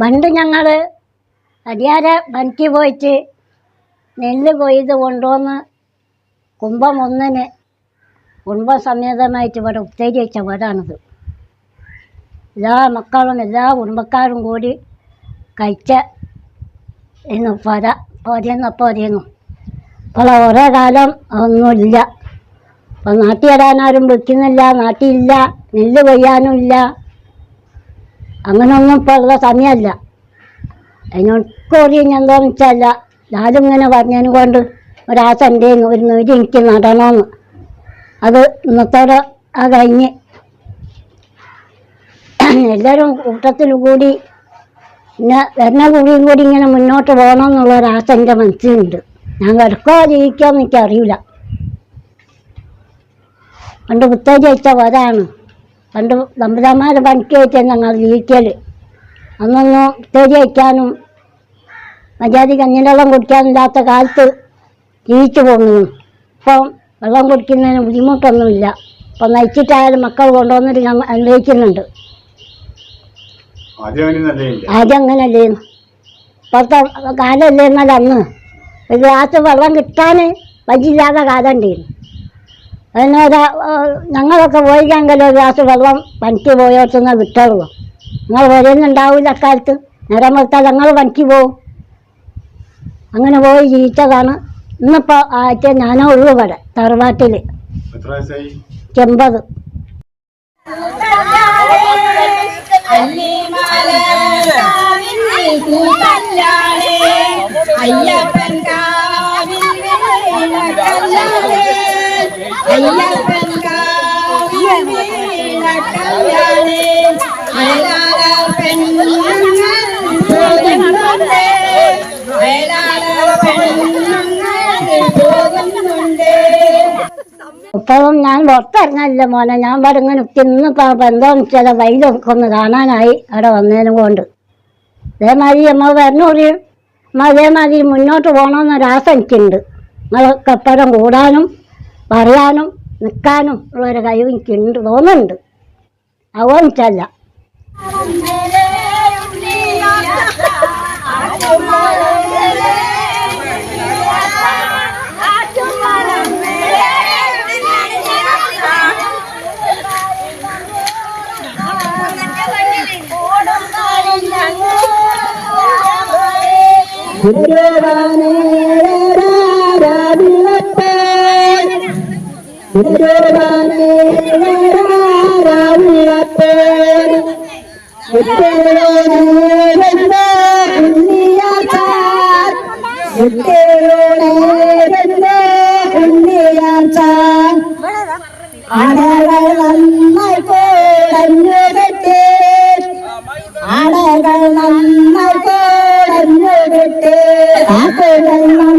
പണ്ട് ഞങ്ങൾ അടിയാര പണിക്ക് പോയിട്ട് നെല്ല് കൊയ്ത് കൊണ്ടുവന്ന് കുംഭം ഒന്നിന് കുടുംബസമേതമായിട്ട് ഇവിടെ ഉത്തേരി വെച്ച വീടാണിത്. എല്ലാ മക്കളും എല്ലാ കുടുംബക്കാരും കൂടി കഴിച്ച ഇന്ന് പര പൊരയെന്ന് പൊരയെന്നു ഇപ്പോൾ ഓരോ കാലം ഒന്നുമില്ല ഇപ്പം നാട്ടിൽ വിൽക്കുന്നില്ല നാട്ടിലില്ല നെല്ല് കൊയ്യാനും ഇല്ല. അങ്ങനൊന്നും ഇപ്പോൾ ഉള്ള സമയമല്ല അതിനൊക്കെ എന്താണെന്ന് വെച്ചല്ല ഞാനും ഇങ്ങനെ പറഞ്ഞതിന് കൊണ്ട് ഒരാസന്റെ ഒരു നൂരി എനിക്ക് നടണമെന്ന് അത് ഇന്നത്തോടെ ആ കഴിഞ്ഞ്. എല്ലാവരും കൂട്ടത്തിൽ കൂടി പിന്നെ വരുന്ന കൂടിയും കൂടി ഇങ്ങനെ മുന്നോട്ട് പോകണം എന്നുള്ള ഒരാശ എന്റെ മനസ്സിലുണ്ട്. ഞാൻ കിടക്കോ ജീവിക്കോ എന്ന് എനിക്കറിയില്ല. പണ്ട് പുത്തേജ് അയച്ച വരാണ്. പണ്ട് തമ്പുരാന്മാരെ പണിക്ക് വെച്ചാൽ ഞങ്ങൾ ജീവിക്കൽ അന്നൊന്നും തേടി വയ്ക്കാനും മര്യാദ കഞ്ഞിനെല്ലാം കുടിക്കാനില്ലാത്ത കാലത്ത് ജീവിച്ചു പോകുന്നു ഇപ്പം വെള്ളം കുടിക്കുന്നതിന് ബുദ്ധിമുട്ടൊന്നുമില്ല. ഇപ്പം നയിച്ചിട്ടായാലും മക്കൾ കൊണ്ടുവന്നിട്ട് ഞങ്ങൾ അനുഭവിക്കുന്നുണ്ട്. ആദ്യം അങ്ങനല്ലേ ഇപ്പോഴത്തെ കാലമല്ലേ എന്നാൽ അന്ന്. ഒരു ഗ്ലാസ് വെള്ളം കിട്ടാൻ വഴിയില്ലാത്ത കാലം ഉണ്ടായിരുന്നു. അതിന് ഒരാ ഞങ്ങളൊക്കെ പോയിക്കെങ്കിൽ ഒരു ഗ്ലാസ് വെള്ളം പണിക്ക് പോയോട്ടുന്ന വിട്ടുള്ളൂ നിങ്ങൾ വരുന്നുണ്ടാവില്ല അക്കാലത്ത്. നേരം വെച്ചാൽ ഞങ്ങൾ പനിക്ക് പോവും. അങ്ങനെ പോയി ജീവിച്ചതാണ്. ഇന്നിപ്പോൾ ആഴ്ച ഞാനോ ഉള്ളു ഇവിടെ തറവാട്ടിൽ ചെമ്പത് അയ്യപ്പൻ ഇപ്പോഴും ഞാൻ പുറത്തിറങ്ങാനില്ല മോനെ. ഞാൻ ഇവിടെ ഇങ്ങനെ ഇന്നിപ്പോൾ ചില വെച്ചാൽ വെയിലൊക്കെ ഒന്ന് കാണാനായി അവിടെ വന്നതിനും കൊണ്ട്. അതേമാതിരി നമ്മൾ വരണൂറി നമ്മൾ അതേമാതിരി മുന്നോട്ട് പോകണമെന്നൊരാശ എനിക്കുണ്ട് നമ്മളൊക്കെ എപ്പോഴും കൂടാനും പറയാനും നിൽക്കാനും ഉള്ളൊരു കഴിവ് എനിക്കുണ്ട് തോന്നുന്നുണ്ട്. അവല്ല ഗുരുവാനേ അടകൾ നന്നായി കോടഞ്ഞു കെട്ടി ആക്കുകൾ നന്നായി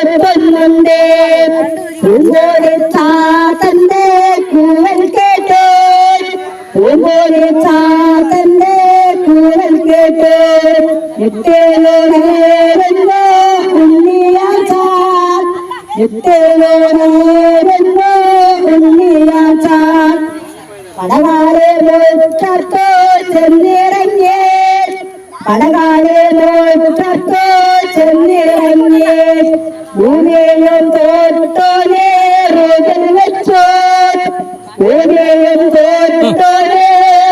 കോരുന്നുണ്ട് പൂങ്കോടി ചാത്തന്റെ കൂവൽ കേട്ടു ചാത്തന്റെ കൂവൽ കേട്ടു എത്തേലോടേവെന്നോ ഉണ്ണിയാച്ചാ ഉണ്ണിയാച്ചാ പടകാലെ മുറ്റത്തോ ചെന്നിറങ്ങിയേ പടകാലെ മുറ്റത്തോ ചെന്നിറങ്ങിയേ ഭൂമിയും തോറ്റോനെ റോഗിൽ വെച്ചോ. ഭൂമിയും തോറ്റോനെ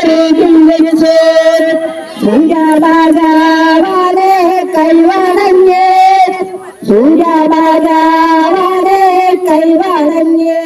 റോഗിൽ വെച്ചോ. സൂര്യരാജാവാനെ കൈവണഞ്ഞേ. സൂര്യരാജാവാനെ കൈവണഞ്ഞേ.